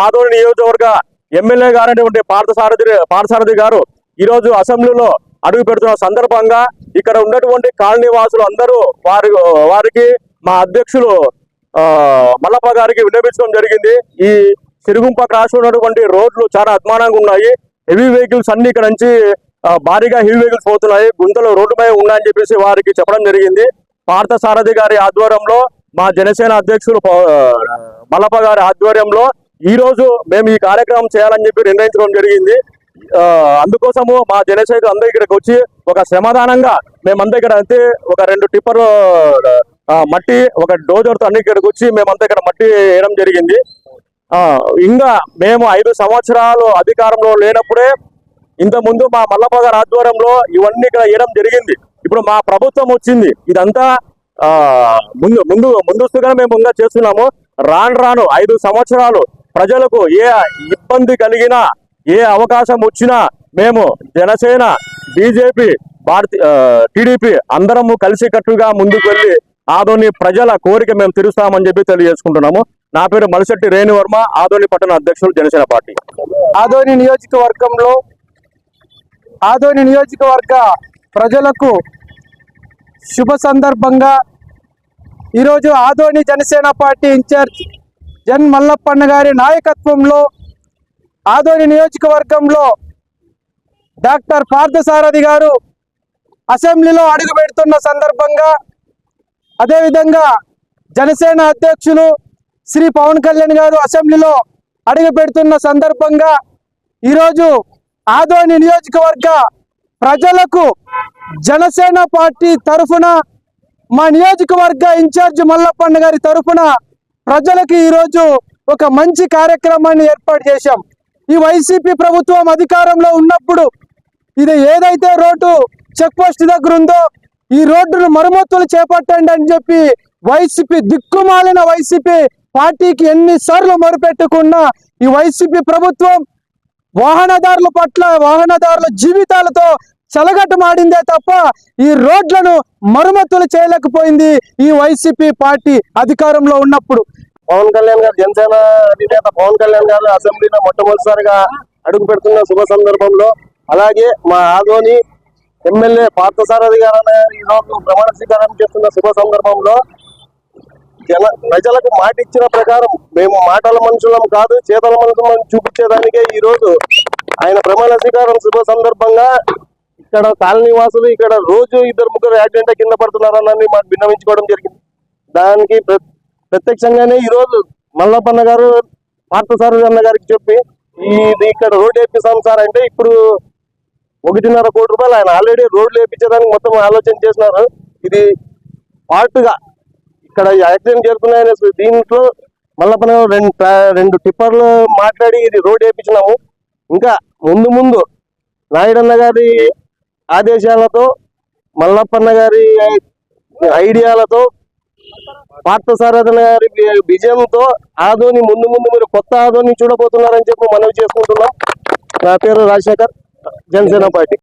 ఆదోని నియోజకవర్గ ఎమ్మెల్యే గారైనటువంటి పార్థసారథి పార్థసారథి గారు ఈరోజు అసెంబ్లీలో అడుగు పెడుతున్న సందర్భంగా ఇక్కడ ఉన్నటువంటి కాలనీ వాసులు అందరూ వారి వారికి మా అధ్యక్షులు మల్లప్ప గారికి విన్నపించడం జరిగింది. ఈ సిరుగుంప క్రాస్ ఉన్నటువంటి రోడ్లు చాలా అద్మానంగా ఉన్నాయి. హెవీ వెహికల్స్ అన్ని ఇక్కడ నుంచి భారీగా హెవీ వెహికల్స్ పోతున్నాయి. గుంతలు రోడ్డుపై ఉన్నాయని చెప్పేసి వారికి చెప్పడం జరిగింది. పార్థ సారథి గారి ఆధ్వర్యంలో మా జనసేన అధ్యక్షులు మల్లప్ప గారి ఆధ్వర్యంలో ఈ రోజు మేము ఈ కార్యక్రమం చేయాలని చెప్పి నిర్ణయించడం జరిగింది. అందుకోసము మా జనసేన అందరూ ఇక్కడికి వచ్చి ఒక శ్రమదానంగా మేమంతా ఇక్కడ అయితే ఒక రెండు టిప్పర్లు మట్టి ఒక డోజర్తో అన్ని ఇక్కడికి వచ్చి మేమంతా ఇక్కడ మట్టి వేయడం జరిగింది. ఇంకా మేము ఐదు సంవత్సరాలు అధికారంలో లేనప్పుడే ఇంత ముందు మా మల్లప్ప గారి ఆధ్వర్యంలో ఇవన్నీ ఇక్కడ వేయడం జరిగింది. ఇప్పుడు మా ప్రభుత్వం వచ్చింది. ఇదంతా ముందు ముందు ముందస్తుగా మేము ఇంకా చేస్తున్నాము. రాను రాను ఐదు సంవత్సరాలు ప్రజలకు ఏ ఇబ్బంది కలిగినా ఏ అవకాశం వచ్చినా మేము జనసేన బీజేపీ భారతీ టీడీపీ అందరము కలిసికట్టుగా ముందుకు వెళ్ళి ఆదోని ప్రజల కోరిక మేము తీరుస్తామని చెప్పి తెలియజేసుకుంటున్నాము. నా పేరు మలశెట్టి రేణువర్మ ఆదోని పట్టణ అధ్యక్షులు జనసేన పార్టీ. ఆదోని నియోజకవర్గంలో ఆదోని నియోజకవర్గ ప్రజలకు శుభ సందర్భంగా ఈరోజు Adoni Janasena party in charge Jan Mallappanna గారి నాయకత్వంలో ఆదోని నియోజకవర్గంలో డాక్టర్ పార్థసారథి గారు అసెంబ్లీలో అడుగు పెడుతున్న సందర్భంగా అదేవిధంగా జనసేన అధ్యక్షులు శ్రీ పవన్ కళ్యాణ్ గారు అసెంబ్లీలో అడుగు పెడుతున్న సందర్భంగా ఈరోజు ఆదోని నియోజకవర్గ ప్రజలకు జనసేన పార్టీ తరఫున మా నియోజకవర్గ ఇన్ఛార్జ్ మల్లప్పన్న గారి తరఫున ప్రజలకు ఈరోజు ఒక మంచి కార్యక్రమాన్ని ఏర్పాటు చేశాం. ఈ వైసీపీ ప్రభుత్వం అధికారంలో ఉన్నప్పుడు ఇది ఏదైతే రోడ్డు చెక్ పోస్ట్ దగ్గర ఉందో ఈ రోడ్డును మరమ్మతులు చేపట్టండి అని చెప్పి వైసీపీ దిక్కుమాలిన వైసీపీ పార్టీకి ఎన్నిసార్లు మొరుపెట్టుకున్నా ఈ వైసీపీ ప్రభుత్వం వాహనదారుల పట్ల వాహనదారుల జీవితాలతో చెలగట్టు మాడిందే తప్ప ఈ రోడ్లను మరమ్మతులు చేయలేకపోయింది ఈ వైసీపీ పార్టీ అధికారంలో ఉన్నప్పుడు. పవన్ కళ్యాణ్ గారు జనసేన అధినేత పవన్ కళ్యాణ్ గారు అసెంబ్లీలో మొట్టమొదటిసారిగా అడుగు పెడుతున్న శుభ సందర్భంలో అలాగే మా ఆదోని ఎమ్మెల్యే పార్థసారథి గారు ఈ రోజు ప్రమాణ స్వీకారం చేస్తున్న శుభ సందర్భంలో జన ప్రజలకు మాట ఇచ్చిన ప్రకారం మేము మాటల మనుషులం కాదు చేతల మనుషులం చూపించేదానికే ఈ రోజు ఆయన ప్రమాణ స్వీకారం శుభ సందర్భంగా ఇక్కడ కాలనీ వాసులు ఇక్కడ రోజు ఇద్దరు ముగ్గురు యాక్సిడెంట్ కింద పడుతున్నారని మాకు విన్నవించుకోవడం జరిగింది. దానికి ప్ర- ప్రత్యక్షంగానే ఈ రోజు మల్లప్పన్న గారు పార్థసారథి అన్న గారికి చెప్పి ఇది ఇక్కడ రోడ్ వేపిస్తాం సార్ అంటే ఇప్పుడు ఒకటిన్నర కోటి రూపాయలు ఆయన ఆల్రెడీ రోడ్లు వేపించడానికి మొత్తం ఆలోచన చేసినారు. ఇది పార్ట్గా ఇక్కడ యాక్సిడెంట్ జరుగుతున్నాయనే దీంట్లో మల్లప్పన గారు రెండు రెండు టిప్పర్లు మాట్లాడి ఇది రోడ్ వేపించినాము ఇంకా ముందు ముందు నాయుడన్న గారి ఆదేశాలతో మల్లప్పన్న గారి ఐడియాలతో పార్థసారథన గారి విజయంతో ఆదోని ముందు ముందు మీరు కొత్త ఆదోని చూడబోతున్నారని చెప్పి మనవి చేసుకుంటున్నాం. నా పేరు రాజశేఖర్ జనసేన పార్టీ.